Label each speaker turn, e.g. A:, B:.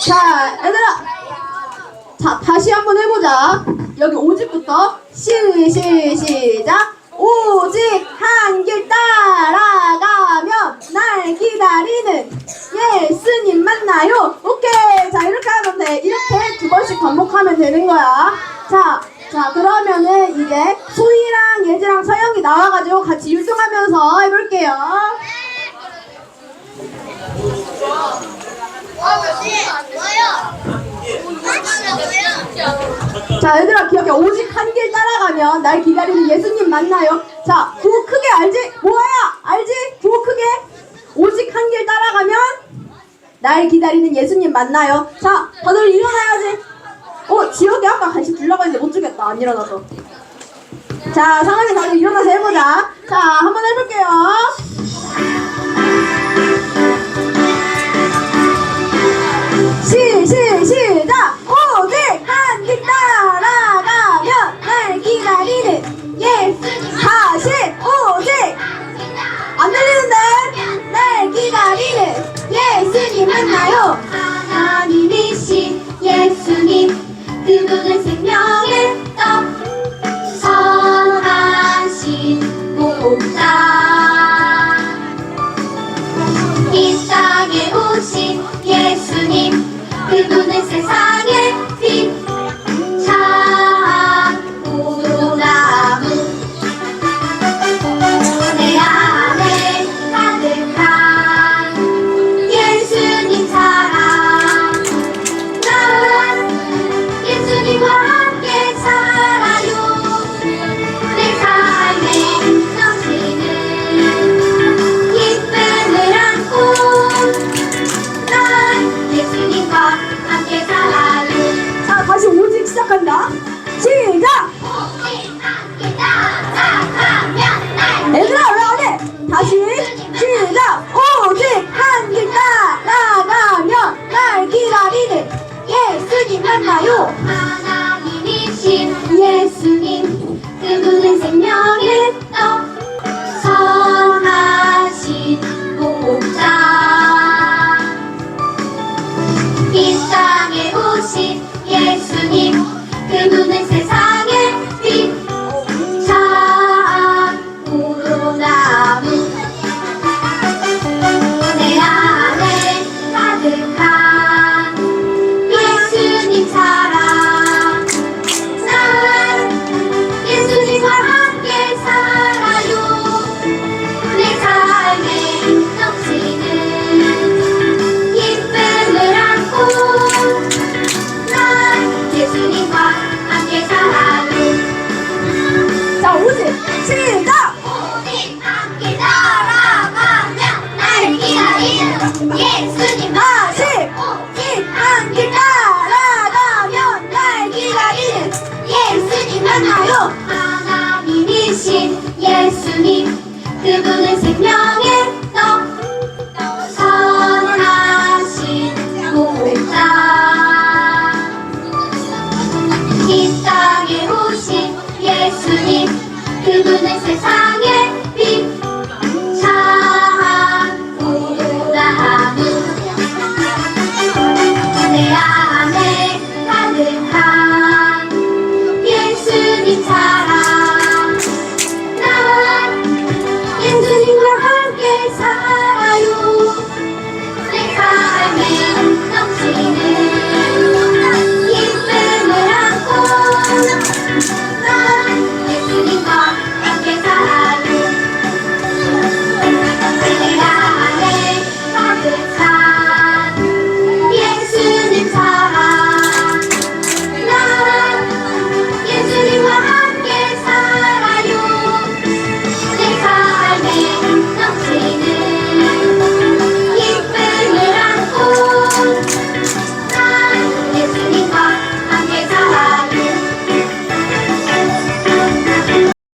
A: 자, 얘들아. 자, 다시 한번 해보자. 여기 오직부터 시, 시, 시작. 오직 한 길 따라가면 날 기다리는 예수님 만나요. 오케이. 자, 이렇게 하면 돼. 이렇게 두 번씩 반복하면 되는 거야. 자, 자, 그러면은 이제 소희랑 예지랑 서영이 나와가지고 같이 율동하면서 해볼게요. 자, 얘들아 기억해. 오직 한 길 따라가면 날 기다리는 예수님 만나요. 자, 구호 크게 알지? 뭐야? 알지? 구호 크게. 오직 한 길 따라가면 날 기다리는 예수님 만나요. 자, 다들 일어나야지. 어, 지혁이 아까 간식 했는데 못 주겠다. 안 일어나서. 자, 상황이 다들 일어나서 해보자. 자, 한번 해볼게요.
B: 그분은 세상의 빛 예수님
A: 아시 오길한길 따라가면 날 기다리는 예수님 만나요.
B: 하나님이신 예수님 그분은 생명의 떡 선하신 목자. 이 땅에 오신 예수님 그분은 세상에 Yeah.